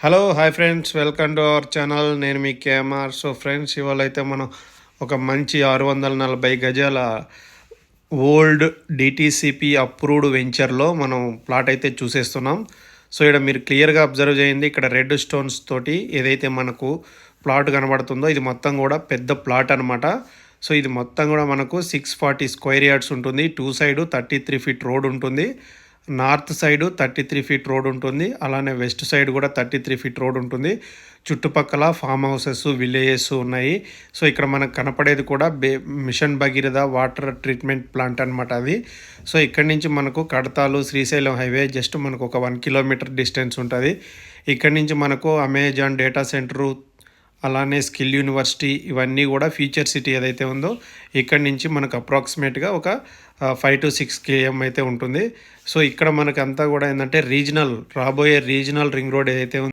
Hello hi friends welcome to our channel నేను మీ KMR so friends ఇవాళ అయితే మనం ఒక మంచి ఆరు వందల నలభై గజాల ఓల్డ్ డిటీసీపీ అప్రూవ్డ్ వెంచర్లో మనం ప్లాట్ అయితే చూసేస్తున్నాం. సో ఇక్కడ మీరు క్లియర్గా అబ్జర్వ్ చేయండి. ఇక్కడ రెడ్ స్టోన్స్ తోటి ఏదైతే మనకు ప్లాట్ కనబడుతుందో ఇది మొత్తం కూడా పెద్ద ప్లాట్ అనమాట సో ఇది మొత్తం కూడా మనకు సిక్స్ ఫార్టీ స్క్వేర్ యార్డ్స్ ఉంటుంది. Two side thirty three feet road ఉంటుంది. North side thirty three feet road ఉంటుంది. అలానే వెస్ట్ సైడ్ కూడా థర్టీ త్రీ ఫీట్ రోడ్ ఉంటుంది. చుట్టుపక్కల ఫామ్ హౌసెస్ విలేజెస్ ఉన్నాయి. సో ఇక్కడ మనకు కనపడేది కూడా బే mission Bhagiratha water treatment plant అనమాట అది. సో ఇక్కడి నుంచి మనకు కడతాలు శ్రీశైలం హైవే జస్ట్ మనకు ఒక వన్ కిలోమీటర్ డిస్టెన్స్ ఉంటుంది. ఇక్కడి నుంచి మనకు అమెజాన్ డేటా సెంటరు అలానే స్కిల్ యూనివర్సిటీ ఇవన్నీ కూడా ఫ్యూచర్ సిటీ ఏదైతే ఉందో ఇక్కడ నుంచి మనకు అప్రాక్సిమేట్గా ఒక ఫైవ్ టు సిక్స్ కేఎం అయితే ఉంటుంది. సో ఇక్కడ మనకు అంతా కూడా ఏంటంటే రీజనల్ రాబోయే రీజనల్ రింగ్ రోడ్ ఏదైతే ఉందో